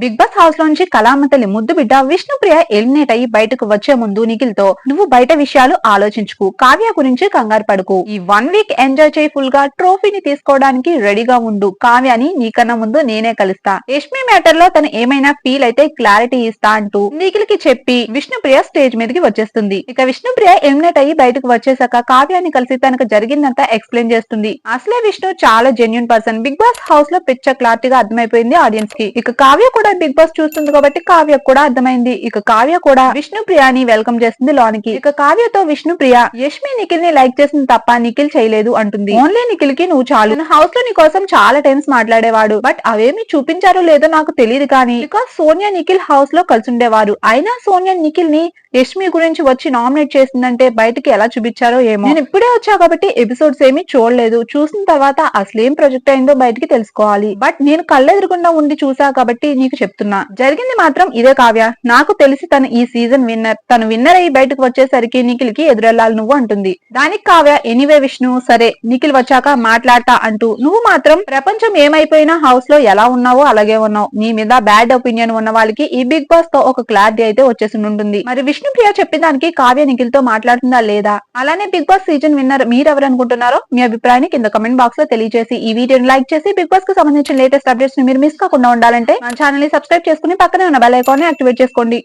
Big boss house లోంచి కళామతలి ముద్దు బిడ్డ విష్ణుప్రియ ఎలిమినేట్ అయ్యి బయటకు వచ్చే ముందు నిఖిల్తో నువ్వు బయట విషయాలు ఆలోచించుకు కావ్య గురించి కంగారు పడుకు. ఈ వన్ వీక్ ఎంజాయ్ చేయి ఫుల్గా ట్రోఫీని తీసుకోవడానికి రెడీగా ఉండు. కావ్యాని నీకన్నా ముందు నేనే కలుస్తా. యష్మి మ్యాటర్లో తను ఏమైనా ఫీల్ అయితే క్లారిటీ ఇస్తా అంటూ నిఖిల్కి చెప్పి విష్ణుప్రియ స్టేజ్ మీదకి వచ్చేస్తుంది. ఇక విష్ణుప్రియ ఎలిమినేట్ అయ్యి బయటకు వచ్చేసాక కావ్యాన్ని కలిసి తనకు జరిగిందంతా ఎక్స్ప్లెయిన్ చేస్తుంది. అసలే విష్ణు చాలా జెన్యున్ పర్సన్ బిగ్ బాస్ హౌస్లో పిక్చర్ క్లారిటీగా అర్థమైపోయింది ఆడియన్స్కి. ఇక కావ్య కూడా బిగ్ బాస్ చూస్తుంది కాబట్టి కావ్య కూడా అర్థమైంది. ఇక కావ్య కూడా విష్ణు ప్రియాని వెల్కమ్ చేస్తుంది లోనికి. ఇక కావ్యతో విష్ణు ప్రియ యష్మి నిఖిల్ని లైక్ చేసింది తప్ప నిఖిల్ చేయలేదు అంటుంది. ఓన్లీ నిఖిల్కి నువ్వు చాలు. హౌస్లో నీ కోసం చాలా టైమ్స్ మాట్లాడేవాడు. బట్ అవేమి చూపించారో లేదో నాకు తెలియదు కానీ ఇక సోనియా నిఖిల్ హౌస్లో కలిసి ఉండేవారు. అయినా సోనియా నిఖిల్ని యష్మి గురించి వచ్చి నామినేట్ చేసిందంటే బయటకి ఎలా చూపించారో ఏమో. నేను ఇప్పుడే వచ్చా కాబట్టి ఎపిసోడ్స్ ఏమీ చూడలేదు. చూసిన తర్వాత అసలు ఏం ప్రొజెక్ట్ అయిందో బయటికి తెలుసుకోవాలి. బట్ నేను కళ్ళెదురకుండా ఉండి చూసా కాబట్టి నీకు చెప్తున్నా. జరిగింది మాత్రం ఇదే కావ్య. నాకు తెలిసి తను ఈ సీజన్ విన్నర్ తను విన్నర్ అయ్యి బయటకు వచ్చేసరికి నిఖిల్కి ఎదురెళ్ళాలి నువ్వు అంటుంది. దానికి కావ్య ఎనీవే విష్ణు సరే నిఖిల్ వచ్చాక మాట్లాడతా అంటూ నువ్వు మాత్రం ప్రపంచం ఏమైపోయినా హౌస్లో ఎలా ఉన్నావో అలాగే ఉన్నావు. నీ మీద బ్యాడ్ ఒపీనియన్ ఉన్న వాళ్ళకి ఈ బిగ్ బాస్తో ఒక క్లారిటీ అయితే వచ్చేసి ఉంటుంది మరి విష్ణుప్రియ చెప్పిన దానికి కావ్య నిఖిల్తో మాట్లాడుతుందా లేదా? అలానే బిగ్ బాస్ సీజన్ విన్నర్ మీరెవరు అనుకుంటున్నారో మీ అభిప్రాయాన్ని కింద కమెంట్ బాక్స్లో తెలియజేసి ఈ వీడియోని లైక్ చేసి బిగ్ బాస్కు సంబంధించిన లేటెస్ట్ అప్డేట్స్ని మీరు మిస్ కాకుండా ఉండాలంటే మన ఛానల్ని సబ్స్క్రైబ్ చేసుకుని పక్కనే ఉన్న బెల్ ఐకాన్ని యాక్టివేట్ చేసుకోండి.